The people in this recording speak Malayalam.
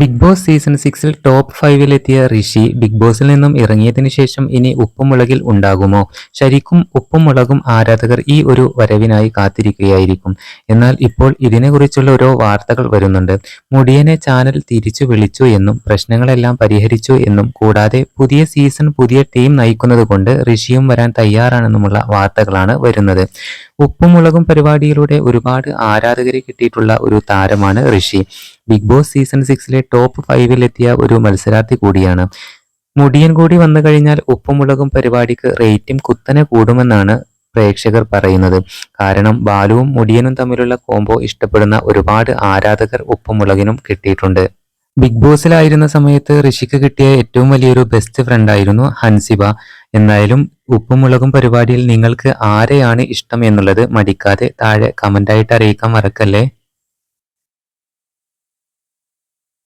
ബിഗ് ബോസ് സീസൺ സിക്സിൽ ടോപ്പ് ഫൈവിലെത്തിയ ഋഷി ബിഗ് ബോസിൽ നിന്നും ഇറങ്ങിയതിനു ശേഷം ഇനി ഉപ്പുമുളകിൽ ഉണ്ടാകുമോ? ശരിക്കും ഉപ്പുമുളകും ആരാധകർ ഈ ഒരു വരവിനായി കാത്തിരിക്കുകയായിരിക്കും. എന്നാൽ ഇപ്പോൾ ഇതിനെക്കുറിച്ചുള്ള ഓരോ വാർത്തകൾ വരുന്നുണ്ട്. മുടിയനെ ചാനൽ തിരിച്ചു വിളിച്ചു എന്നും പ്രശ്നങ്ങളെല്ലാം പരിഹരിച്ചു എന്നും കൂടാതെ പുതിയ സീസൺ പുതിയ ടീം നയിക്കുന്നത് കൊണ്ട് ഋഷിയും വരാൻ തയ്യാറാണെന്നുമുള്ള വാർത്തകളാണ് വരുന്നത്. ഉപ്പുമുളകും പരിപാടിയിലൂടെ ഒരുപാട് ആരാധകരെ കിട്ടിയിട്ടുള്ള ഒരു താരമാണ് ഋഷി. ബിഗ് ബോസ് സീസൺ സിക്സിലെ ടോപ്പ് ഫൈവിലെത്തിയ ഒരു മത്സരാർത്ഥി കൂടിയാണ്. മുടിയൻ കൂടി വന്നു കഴിഞ്ഞാൽ ഉപ്പുമുളകും പരിപാടിക്ക് റേറ്റും കുത്തനെ കൂടുമെന്നാണ് പ്രേക്ഷകർ പറയുന്നത്. കാരണം ബാലുവും മുടിയനും തമ്മിലുള്ള കോംബോ ഇഷ്ടപ്പെടുന്ന ഒരുപാട് ആരാധകർ ഉപ്പുമുളകിനും കിട്ടിയിട്ടുണ്ട്. ബിഗ് ബോസിലായിരുന്ന സമയത്ത് ഋഷിക്ക് കിട്ടിയ ഏറ്റവും വലിയൊരു ബെസ്റ്റ് ഫ്രണ്ട് ആയിരുന്നു ഹൻസിബ. എന്നായാലും ഉപ്പുമുളകും പരിപാടിയിൽ നിങ്ങൾക്ക് ആരെയാണ് ഇഷ്ടം എന്നുള്ളത് മടിക്കാതെ താഴെ കമന്റായിട്ട് അറിയിക്കാൻ മറക്കല്ലേ?